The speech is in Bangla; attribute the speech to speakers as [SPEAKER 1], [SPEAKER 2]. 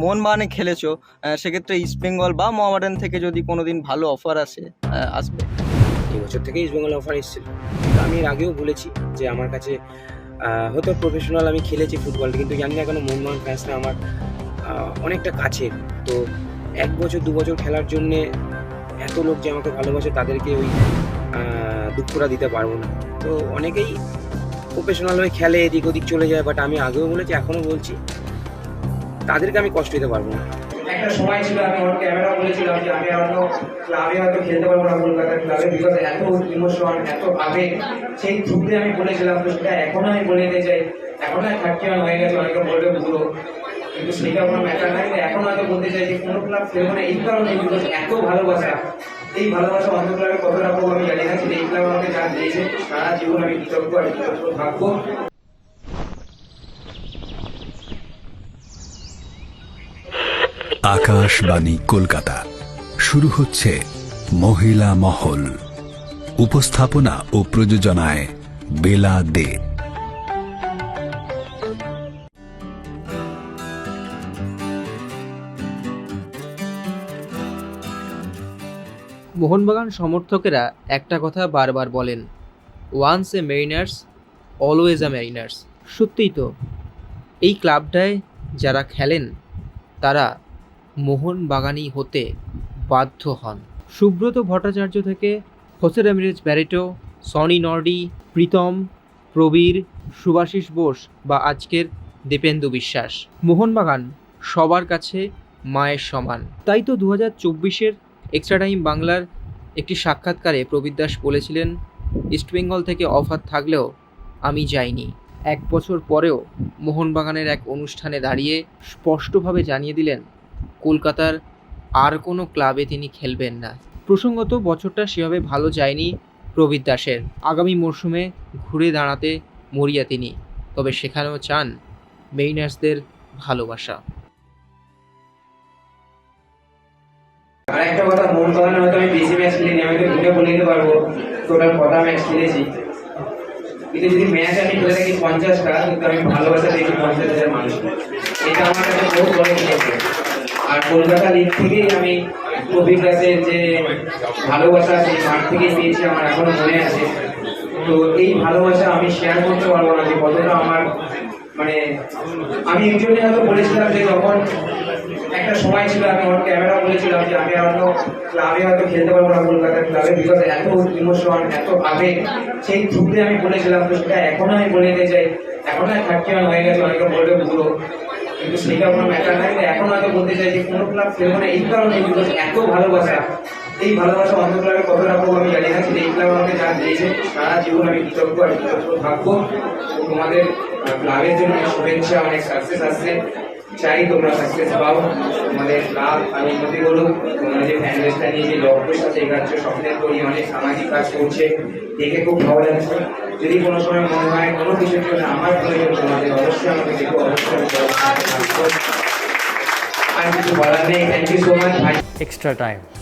[SPEAKER 1] মোহনবাগানে খেলেছো সেক্ষেত্রে ইস্ট বেঙ্গল বা মোহামেডান থেকে যদি কোনোদিন ভালো অফার আসে আসবে?
[SPEAKER 2] এই বছর থেকে ইস্ট বেঙ্গল অফার এসেছিল। আমি এর আগেও বলেছি যে আমার কাছে হয়তো প্রফেশনাল আমি খেলেছি ফুটবল কিন্তু জানি না কেন মোহনবাগান ফ্যান্সটা আমার অনেকটা কাছের। তো এক বছর, দু বছর খেলার জন্যে এত লোক যে আমাকে ভালোবাসে, তাদেরকে ওই দুঃখটা দিতে পারব না। তো অনেকেই প্রফেশনাল হয়ে খেলে, এদিক ওদিক চলে যায় বাট আমি আগেও বলেছি, এখনও বলছি তাদেরকে আমি কষ্ট দিতে পারব না।
[SPEAKER 3] একটা সময় ছিল, আমি ওর ক্যামেরা বলেছিলাম যে আমি হয়তো ক্লাবে হয়তো খেলতে পারব না কলকাতার ক্লাবে বিকজ এত ইমোশন এত আবেগ সেই থ্রুতে আমি বলেছিলাম, তো সেটা এখনও আমি বলে দিতে চাই। এখন থার্টি ওয়ান হয়ে গেছে, অনেকে বলবে পুরো কিন্তু সেটা কোনো ম্যাটার নাই এখন হয়তো বলতে চাই যে কোনো ক্লাব খেলব না, এই কারণে বিকজ এত ভালোবাসা। এই ভালোবাসা অন্য ক্লাবে কতটা পাবো আমি জানি না, কিন্তু এই ক্লাব আমাকে যা দিয়েছে, সারা জীবন আমি কৃতজ্ঞ আর কৃতজ্ঞ থাকব।
[SPEAKER 4] আকাশবাণী কলকাতা। শুরু হচ্ছে মহিলা মহল। উপস্থাপনা ও প্রযোজনায় বেলা দে।
[SPEAKER 5] মোহনবাগান সমর্থকেরা একটা কথা বারবার বলেন once a mariners always a mariners সত্যিই তো, এই ক্লাবটায় যারা খেলেন, তারা মোহনবাগানি হতে বাধ্য হন। সুব্রত ভট্টাচার্য থেকে Jose Ramirez Barreto, Sony Norde, Pritam, Prabir, Subhasis Bose বা আজকের দীপেন্দু বিশ্বাস। মোহনবাগান সবার কাছে মায়ের সমান। তাই তো দু হাজার চব্বিশের এক্সট্রা টাইম বাংলার একটি সাক্ষাৎকারে প্রবীর দাস বলেছিলেন ইস্টবেঙ্গল থেকে অফার থাকলেও আমি যাইনি। এক বছর পরেও মোহনবাগানের এক অনুষ্ঠানে দাঁড়িয়ে স্পষ্টভাবে জানিয়ে দিলেন কলকাতার আর কোনো ক্লাবে তিনি খেলবেন না। প্রসঙ্গত বছরটা সেভাবে ভালো যায়নি প্রবীর দাসের। আগামী মরশুমে ঘুরে দাঁড়াতে মরিয়া তিনি, তবে সেখানেও চান মেইনার্সদের ভালোবাসা।
[SPEAKER 3] কথা মোহনবাগানে হয়তো আমি বেশি ম্যাচ খেলিনি, আমি তো দুটো বলে দিতে পারব। টোটাল কটা ম্যাচ খেলেছি। কিন্তু যদি ম্যাচ আমি খেলে থাকি পঞ্চাশটা, কিন্তু আমি ভালোবাসা দেখি পঞ্চাশ হাজার মানুষ এটা আমার কাছে বহুত বড় আর কলকাতা লিগ থেকেই আমি কবির দাসের যে ভালোবাসা সেই মাঠ থেকেই পেয়েছি আমার এখনও মনে আছে। তো এই ভালোবাসা আমি শেয়ার করতে পারব না যে কতটা আমার মানে আমি একজনই হয়তো বলেছিলাম যে যখন একটা সময় ছিল, আমি আমার ক্যামেরা বলেছিলাম যে আমি হয়তো ক্লাবে হয়তো খেলতে পারব না কলকাতার ক্লাবে বিকজ এত ইমোশন এত আবেগ সেই থ্রুতে আমি বলেছিলাম, তো সেটা এখনও আমি বলে দিতে চাই। এখন থার্টি ওয়ান হয়ে গেছে, অনেকে বলবে পুরো কিন্তু সেটা কোনো ম্যাটার নাই। এখন হয়তো বলতে চাই যে কোনো ক্লাব খেলব না এই কারণে বিকজ এত ভালোবাসা, এই ভালোবাসা অন্য ক্লাবে কত রাখব আমি জানি না, কিন্তু এই ক্লাব আমাকে যা দিয়েছে, সারা জীবন আমি কৃতজ্ঞ আর কৃতজ্ঞ থাকব। তোমাদের ক্লাবের জন্য শুভেচ্ছা, অনেক সাকসেস আসছে। চাই তোমরা সাকসেস পাও। তোমাদের ক্লাব আর উন্নতি করুক তোমরা যে ফ্যান বেসটা নিয়ে যে লক্ষ্যের সাথে এগাচ্ছ, স্বপ্নের করি অনেক সামাজিক কাজ করছে, দেখে খুব ভালো লাগছে। যদি কোনো সময় মনে হয় কোনো কিছুর জন্য আমার প্রয়োজন তোমাদের অবশ্যই আমাকে দেখো, অবশ্যই আমি। আর কিছু বলার নেই thank you so much extra
[SPEAKER 6] extra